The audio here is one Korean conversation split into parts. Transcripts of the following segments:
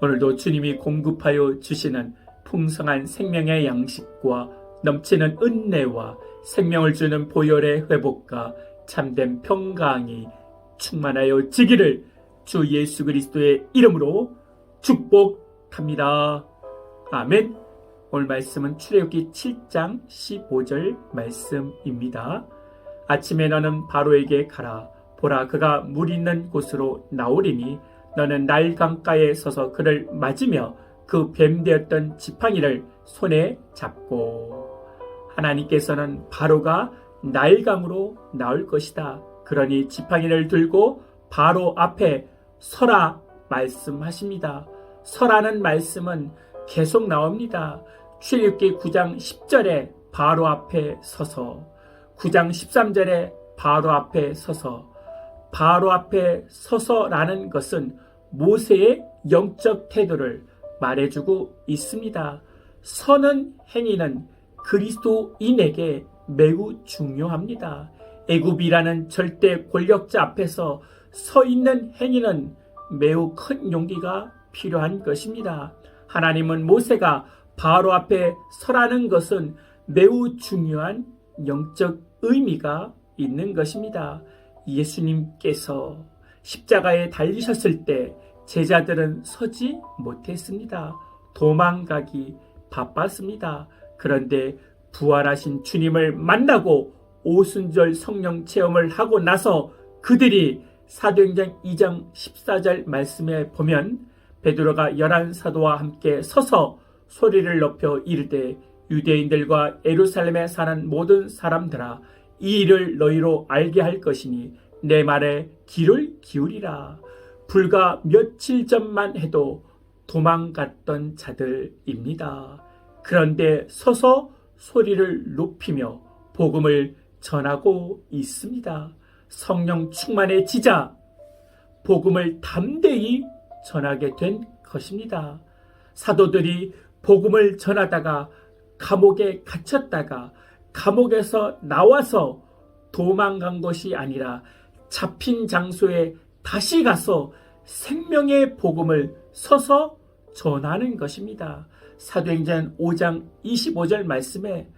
오늘도 주님이 공급하여 주시는 풍성한 생명의 양식과 넘치는 은혜와 생명을 주는 보혈의 회복과 참된 평강이 충만하여 지기를 주 예수 그리스도의 이름으로 축복합니다. 아멘. 오늘 말씀은 출애굽기 7장 15절 말씀입니다. 아침에 너는 바로에게 가라. 보라 그가 물 있는 곳으로 나오리니 너는 날 강가에 서서 그를 맞으며 그 뱀되었던 지팡이를 손에 잡고 하나님께서는 바로가 나일강으로 나올 것이다. 그러니 지팡이를 들고 바로 앞에 서라 말씀하십니다. 서라는 말씀은 계속 나옵니다. 출애굽기 9장 10절에 바로 앞에 서서 9장 13절에 바로 앞에 서서 바로 앞에 서서라는 것은 모세의 영적 태도를 말해주고 있습니다. 서는 행위는 그리스도인에게 매우 중요합니다. 애굽이라는 절대 권력자 앞에서 서 있는 행위는 매우 큰 용기가 필요한 것입니다. 하나님은 모세가 바로 앞에 서라는 것은 매우 중요한 영적 의미가 있는 것입니다. 예수님께서 십자가에 달리셨을 때 제자들은 서지 못했습니다. 도망가기 바빴습니다. 그런데 부활하신 주님을 만나고 오순절 성령 체험을 하고 나서 그들이 사도행전 2장 14절 말씀에 보면 베드로가 열한 사도와 함께 서서 소리를 높여 이르되 유대인들과 에루살렘에 사는 모든 사람들아 이 일을 너희로 알게 할 것이니 내 말에 귀를 기울이라 불과 며칠 전만 해도 도망갔던 자들입니다. 그런데 서서 소리를 높이며 복음을 전하고 있습니다. 성령 충만해지자 복음을 담대히 전하게 된 것입니다. 사도들이 복음을 전하다가 감옥에 갇혔다가 감옥에서 나와서 도망간 것이 아니라 잡힌 장소에 다시 가서 생명의 복음을 서서 전하는 것입니다. 사도행전 5장 25절 말씀에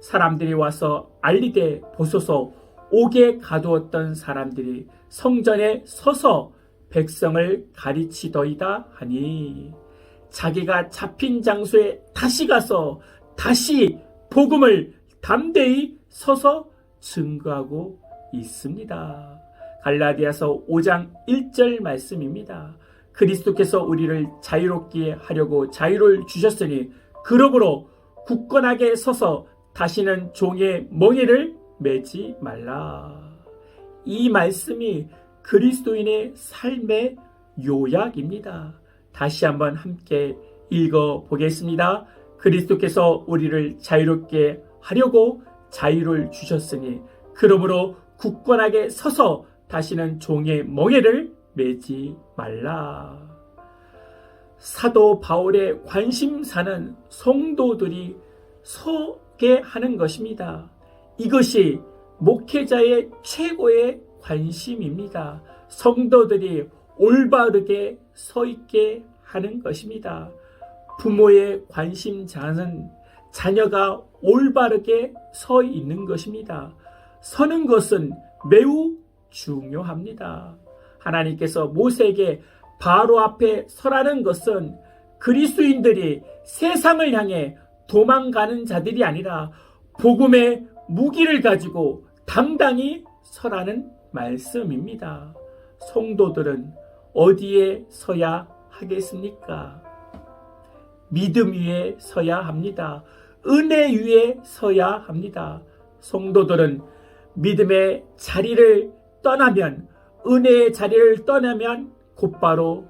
사람들이 와서 알리되 보소서 옥에 가두었던 사람들이 성전에 서서 백성을 가르치더이다 하니 자기가 잡힌 장소에 다시 가서 다시 복음을 담대히 서서 증거하고 있습니다. 갈라디아서 5장 1절 말씀입니다. 그리스도께서 우리를 자유롭게 하려고 자유를 주셨으니 그러므로 굳건하게 서서 다시는 종의 멍에를 매지 말라. 이 말씀이 그리스도인의 삶의 요약입니다. 다시 한번 함께 읽어 보겠습니다. 그리스도께서 우리를 자유롭게 하려고 자유를 주셨으니 그러므로 굳건하게 서서 다시는 종의 멍에를 매지 말라. 사도 바울의 관심사는 성도들이 서게 하는 것입니다. 이것이 목회자의 최고의 관심입니다. 성도들이 올바르게 서 있게 하는 것입니다. 부모의 관심자는 자녀가 올바르게 서 있는 것입니다. 서는 것은 매우 중요합니다. 하나님께서 모세에게 바로 앞에 서라는 것은 그리스도인들이 세상을 향해 도망가는 자들이 아니라 복음의 무기를 가지고 당당히 서라는 말씀입니다. 성도들은 어디에 서야 하겠습니까? 믿음 위에 서야 합니다. 은혜 위에 서야 합니다. 성도들은 믿음의 자리를 떠나면 은혜의 자리를 떠나면 곧바로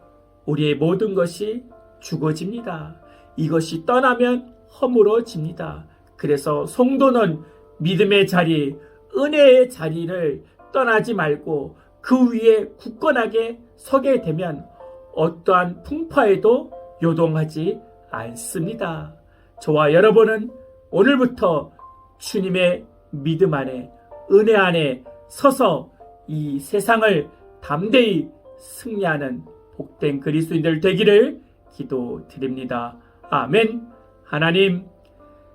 우리의 모든 것이 죽어집니다. 이것이 떠나면 허물어집니다. 그래서 성도는 믿음의 자리, 은혜의 자리를 떠나지 말고 그 위에 굳건하게 서게 되면 어떠한 풍파에도 요동하지 않습니다. 저와 여러분은 오늘부터 주님의 믿음 안에, 은혜 안에 서서 이 세상을 담대히 승리하는 복된 그리스도인들 되기를 기도드립니다. 아멘. 하나님,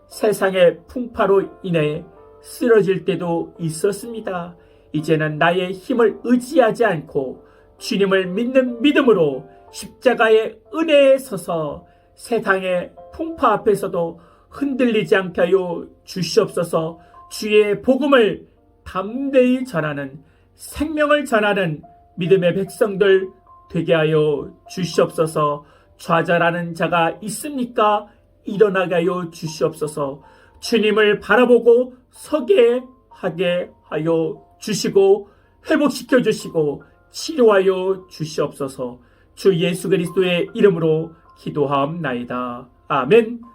세상의 풍파로 인해 쓰러질 때도 있었습니다. 이제는 나의 힘을 의지하지 않고 주님을 믿는 믿음으로 십자가의 은혜에 서서 세상의 풍파 앞에서도 흔들리지 않게 하여 주시옵소서 주의 복음을 담대히 전하는 생명을 전하는 믿음의 백성들 되게 하여 주시옵소서 좌절하는 자가 있습니까? 일어나게 하여 주시옵소서 주님을 바라보고 서게 하게 하여 주시고 회복시켜 주시고 치료하여 주시옵소서 주 예수 그리스도의 이름으로 기도하옵나이다. 아멘.